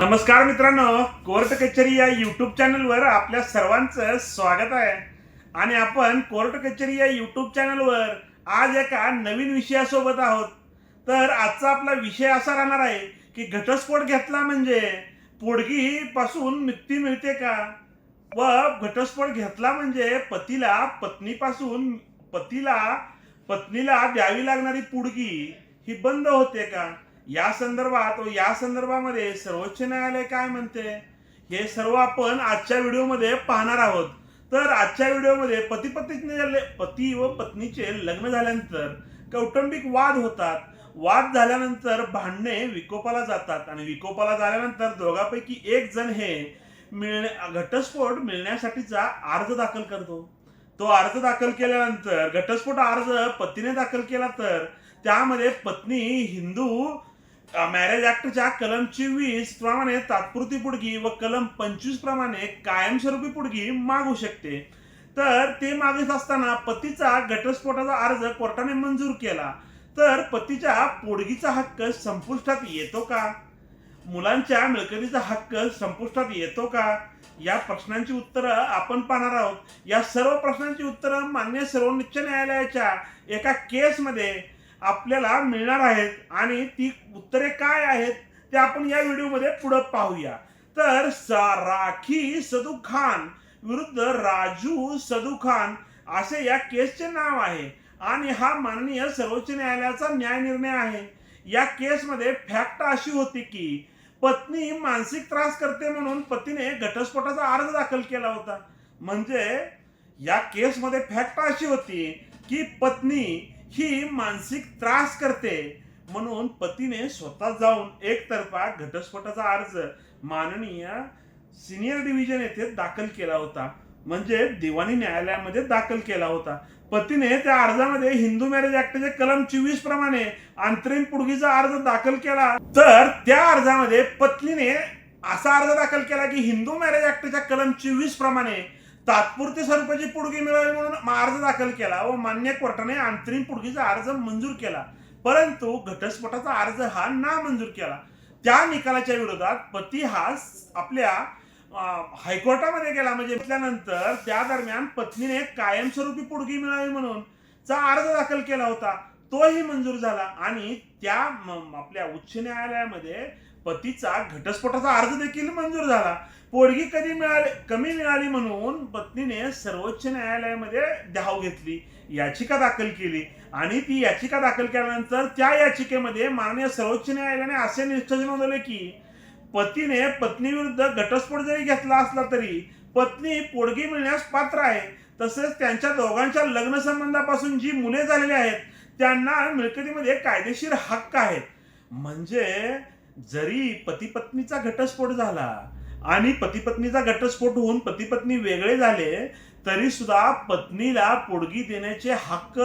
नमस्कार मित्रांनो कोर्ट कचेरी या युट्यूब चॅनलवर आपल्या सर्वांचं स्वागत आहे. आणि आपण कोर्ट कचेरी या युट्यूब चॅनलवर आज एका नवीन विषयासोबत आहोत. तर आजचा आपला विषय असा राहणार आहे की घटस्फोट घेतला म्हणजे पोडगी पासून मुक्ती मिळते का? व घटस्फोट घेतला म्हणजे पतीला पत्नीपासून पतीला पत्नीला द्यावी लागणारी पुडगी ही बंद होते का? या संदर्भात व या संदर्भामध्ये सर्वोच्च न्यायालय काय म्हणते? हे सर्व आपण आजच्या व्हिडिओमध्ये पाहणार आहोत. तर आजच्या व्हिडिओमध्ये पती पत्नीचे पती व पत्नीचे लग्न झाल्यानंतर कौटुंबिक वाद होतात. वाद झाल्यानंतर भांडणे विकोपाला जातात आणि विकोपाला झाल्यानंतर दोघांपैकी एक जण हे मिळण्या घटस्फोट मिळण्यासाठीचा अर्ज दाखल करतो. तो अर्ज दाखल केल्यानंतर घटस्फोट अर्ज पतीने दाखल केला तर त्यामध्ये पत्नी हिंदू मॅरेज ऍक्टच्या कलम चोवीस प्रमाणे तात्पुरती पुडगी व कलम पंचवीस प्रमाणे कायमस्वरूपी पुडगी मागू शकते. तर ते मागत असताना पतीचा घटस्फोटाचा अर्ज कोर्टाने मंजूर केला. तर पतीच्या पोडगीचा हक्क संपुष्टात येतो का? मुलांच्या मिळकतीचा हक्क संपुष्टात येतो का? या प्रश्नांची उत्तरं आपण पाहणार आहोत. या सर्व प्रश्नांची उत्तरं मान्य सर्वोच्च न्यायालयाच्या एका केसमध्ये आपल्याला मिळणार आहेत आणि ती उत्तरे काय आहेत ते आपण या व्हिडिओमध्ये पुढे पाहूया. तर राखी सदू खान विरुद्ध राजू सदू खान असे या केसचे नाव आहे. आणि हा माननीय सर्वोच्च न्यायालयाचा न्याय निर्णय आहे. या केसमध्ये फॅक्ट अशी होती की पत्नी मानसिक त्रास करते म्हणून पतीने घटस्फोटाचा अर्ज दाखल केला होता. म्हणजे या केसमध्ये फॅक्ट अशी होती की पत्नी ही मानसिक त्रास करते. म्हणून पतीने स्वतः जाऊन एकतर्फा घटस्फोटाचा अर्ज माननीय सिनियर डिव्हिजन येथे दाखल केला होता. म्हणजे दिवाणी न्यायालयामध्ये दाखल केला होता. पतीने त्या अर्जामध्ये हिंदू मॅरेज ऍक्टचे कलम चोवीस प्रमाणे अंतरिम पुडगीचा अर्ज दाखल केला. तर त्या अर्जामध्ये पत्नीने असा अर्ज दाखल केला की हिंदू मॅरेज ऍक्टच्या कलम चोवीस प्रमाणे तात्पुरती स्वरूपाची पुडगी मिळावी म्हणून अर्ज दाखल केला व मान्य कोर्टाने अंतरिम पुडगीचा अर्ज मंजूर केला. परंतु घटस्फोटाचा अर्ज हा ना मंजूर केला. त्या निकालाच्या विरोधात पती हा आपल्या हायकोर्टामध्ये गेला. म्हणजे म्हटल्यानंतर त्या दरम्यान पत्नीने कायमस्वरूपी पुडगी मिळावी म्हणून चा अर्ज दाखल केला होता. तोही मंजूर झाला आणि त्या आपल्या उच्च न्यायालयामध्ये पतीचा घटस्फोटाचा अर्ज देखील मंजूर झाला. पोडगी कधी मिळाली कमी मिळाली म्हणून पत्नीने सर्वोच्च न्यायालयामध्ये धाव घेतली याचिका दाखल केली आणि ती याचिका दाखल केल्यानंतर त्या याचिकेमध्ये माननीय सर्वोच्च न्यायालयाने असे निष्कर्ष नोंदवले की पतीने पत्नीविरुद्ध घटस्फोट जरी घेतला असला तरी पत्नी पोडगी मिळण्यास पात्र आहे. तसेच त्यांच्या दोघांच्या लग्न संबंधापासून जी मुले झालेली आहेत त्यांना मिळकतीमध्ये कायदेशीर हक्क आहेत. म्हणजे जरी पतीपत्नीचा घटस्फोट झाला आणि पतीपत्नीचा घटस्फोट होऊन पतीपत्नी वेगळे झाले तरी सुद्धा पत्नीला पोडगी देण्याचे हक्क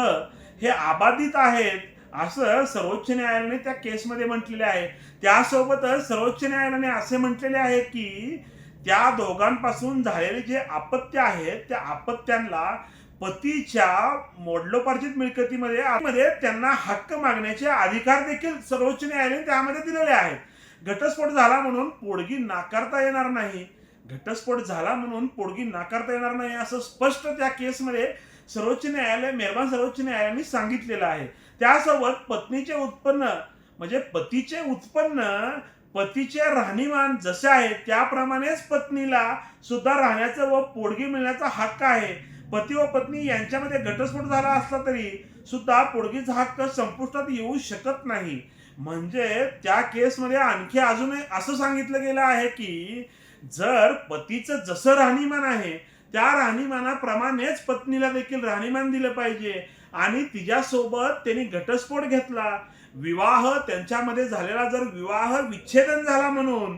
हे अबाधित आहेत असं सर्वोच्च न्यायालयाने त्या केसमध्ये म्हटलेले आहे. त्यासोबतच सर्वोच्च न्यायालयाने असे म्हटलेले आहे की त्या दोघांपासून झालेले जे आपत्य आहेत त्या आपत्त्यांना पतीच्या मोडलोपार्जित मिळकतीमध्ये मध्ये त्यांना हक्क मागण्याचे अधिकार देखील सर्वोच्च न्यायालयाने त्यामध्ये दिलेले आहेत. घटस्फोट झाला म्हणून पोडगी नाकारता येणार नाही. घटस्फोट झाला म्हणून पोडगी नाकारता येणार नाही असं स्पष्ट त्या केसमध्ये सर्वोच्च न्यायालय मेहरबान सर्वोच्च न्यायालयाने सांगितलेलं आहे. त्यासोबत पत्नीचे उत्पन्न म्हणजे पतीचे उत्पन्न पतीचे राहणीमान जसे आहे त्याप्रमाणेच पत्नीला सुद्धा राहण्याचं व पोडगी मिळण्याचा हक्क आहे. पती व पत्नी यांच्यामध्ये घटस्फोट झाला असला तरी सुद्धा पोडगीचा हक्क संपुष्टात येऊ शकत नाही. म्हणजे त्या केसमध्ये आणखी अजून असं सांगितलं गेलं आहे की जर पतीचं जसं राहणीमान आहे त्या राहणीमानाप्रमाणेच पत्नीला देखील राहणीमान दिलं पाहिजे आणि तिच्यासोबत त्यांनी घटस्फोट घेतला. विवाह त्यांच्यामध्ये झालेला जर विवाह विच्छेदन झाला म्हणून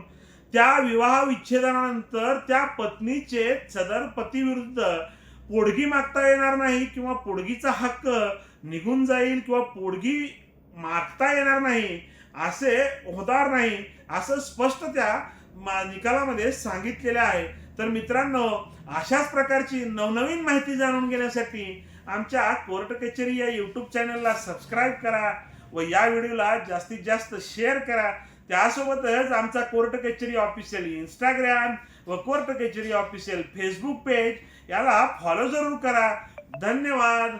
त्या विवाह विच्छेदनानंतर त्या पत्नीचे सदर पतीविरुद्ध पोडगी मागता येणार नाही किंवा पोडगीचा हक्क निघून जाईल किंवा पोडगी मागता येणार नाही असे होणार नाही असं स्पष्ट त्या निकालामध्ये सांगितलेले आहे. तर मित्रांनो अशाच प्रकारची नवनवीन माहिती जाणून घेण्यासाठी आमच्या कोर्ट कचेरी या यूट्यूब चॅनलला सबस्क्राईब करा व या व्हिडिओला जास्तीत जास्त शेअर करा. त्यासोबतच आमचा कोर्ट कचेरी ऑफिशियल इंस्टाग्राम व court kacheri official Facebook page याला फॉलो जरूर करा. धन्यवाद.